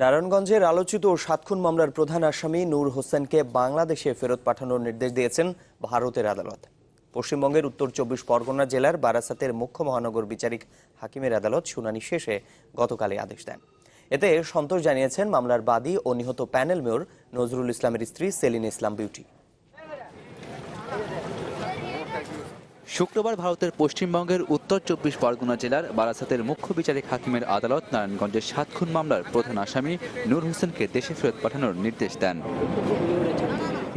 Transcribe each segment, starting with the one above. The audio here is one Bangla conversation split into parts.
নারায়ণগঞ্জের আলোচিত সাতক্ষণ মামলার প্রধান আসামি নূর হোসেনকে বাংলাদেশে ফেরত পাঠানোর নির্দেশ দিয়েছেন ভারতের আদালত। পশ্চিমবঙ্গের উত্তর চব্বিশ পরগনা জেলার বারাসাতের মুখ্য মহানগর বিচারিক হাকিমের আদালত শুনানি শেষে গতকালই আদেশ দেন। এতে সন্তোষ জানিয়েছেন মামলার বাদী ও নিহত প্যানেল মেয়র নজরুল ইসলামের স্ত্রী সেলিন ইসলাম বিউটি। শুক্রবার ভারতের পশ্চিমবঙ্গের উত্তর চব্বিশ পরগনা জেলার বারাসাতের মুখ্য বিচারিক হাকিমের আদালত নারায়ণগঞ্জের সাত খুন মামলার প্রধান আসামি নূর হোসেনকে দেশে ফেরত পাঠানোর নির্দেশ দেন।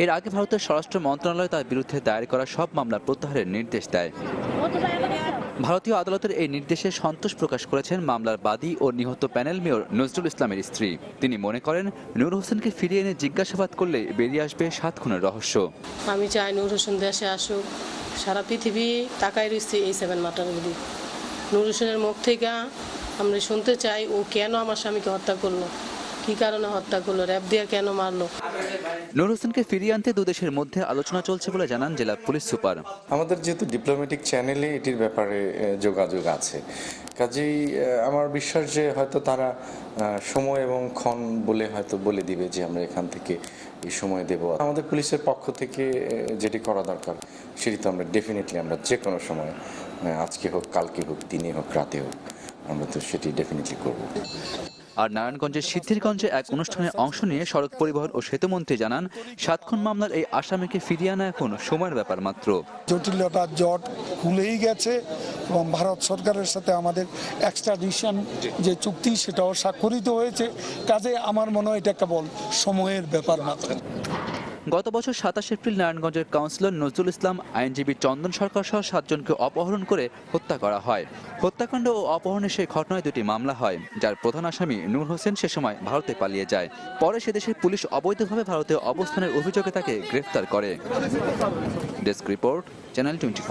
এর আগে ভারতের স্বরাষ্ট্র মন্ত্রণালয় তার বিরুদ্ধে দায়ের করা সব মামলা প্রত্যাহারের নির্দেশ দেয়। ভারতীয় আদালতের এই নির্দেশে সন্তোষ প্রকাশ করেছেন মামলার বাদী ও নিহত প্যানেল মেয়র নজরুল ইসলামের স্ত্রী। তিনি মনে করেন, নূর হোসেনকে ফিরিয়ে এনে জিজ্ঞাসাবাদ করলে বেরিয়ে আসবে সাত খুনের রহস্য। আমি চাই নূর হোসেন দেশে আসুক সারা পৃথিবী তাকাই রয়েছে এই সেভেন মাটার দিক। নূর হোসেনের মুখ থেকে আমরা শুনতে চাই ও কেন আমার স্বামীকে হত্যা করল। কি কারণে হত্যা করল? র্যাব দিয়ে কেন মারলো? নূর হোসেনকে ফিরিয়ে আনতে দুদেশের মধ্যে আলোচনা চলছে বলে জানান জেলা পুলিশ সুপার। আমাদের যেহেতু ডিপ্লোম্যাটিক চ্যানেলে এটির ব্যাপারে যোগাযোগ আছে। কাজেই আমার বিশ্বাস যে হয়তো তারা সময় এবং ক্ষণ বলে হয়তো বলে দিবে যে আমরা এখান থেকে এই সময় দেব। আমাদের পুলিশের পক্ষ থেকে যেটি করা দরকার সেটি তো আমরা ডেফিনেটলি আমরা যে কোনো সময় আজকে হোক কালকে হোক দিনে হোক রাতে হোক আমরা তো সেটি ডেফিনেটলি করব। আর নারায়ণগঞ্জের সিদ্ধিরগঞ্জে এক অনুষ্ঠানে অংশ নিয়ে সড়ক পরিবহন ও সেতুমন্ত্রী জানান, সাতক্ষণ মামলার এই আসামিকে ফিরিয়ে আনা এখন সময়ের ব্যাপার মাত্র। জটিলতার জট খুলেই গেছে এবং ভারত সরকারের সাথে আমাদের এক্সট্রাডিশন যে চুক্তি, সেটাও স্বাক্ষরিত হয়েছে। কাজে আমার মনে হয় এটা কেবল সময়ের ব্যাপার মাত্র। গত বছর সাতাশ এপ্রিল নারায়ণগঞ্জের কাউন্সিলর নজরুল ইসলাম আইনজীবী চন্দন সরকার সহ সাতজনকে অপহরণ করে হত্যা করা হয়। হত্যাকাণ্ড ও অপহরণের সেই ঘটনায় দুটি মামলা হয়, যার প্রধান আসামি নূর হোসেন সে সময় ভারতে পালিয়ে যায়। পরে সে দেশের পুলিশ অবৈধভাবে ভারতে অবস্থানের অভিযোগে তাকে গ্রেফতার করে। Desk report, channel twenty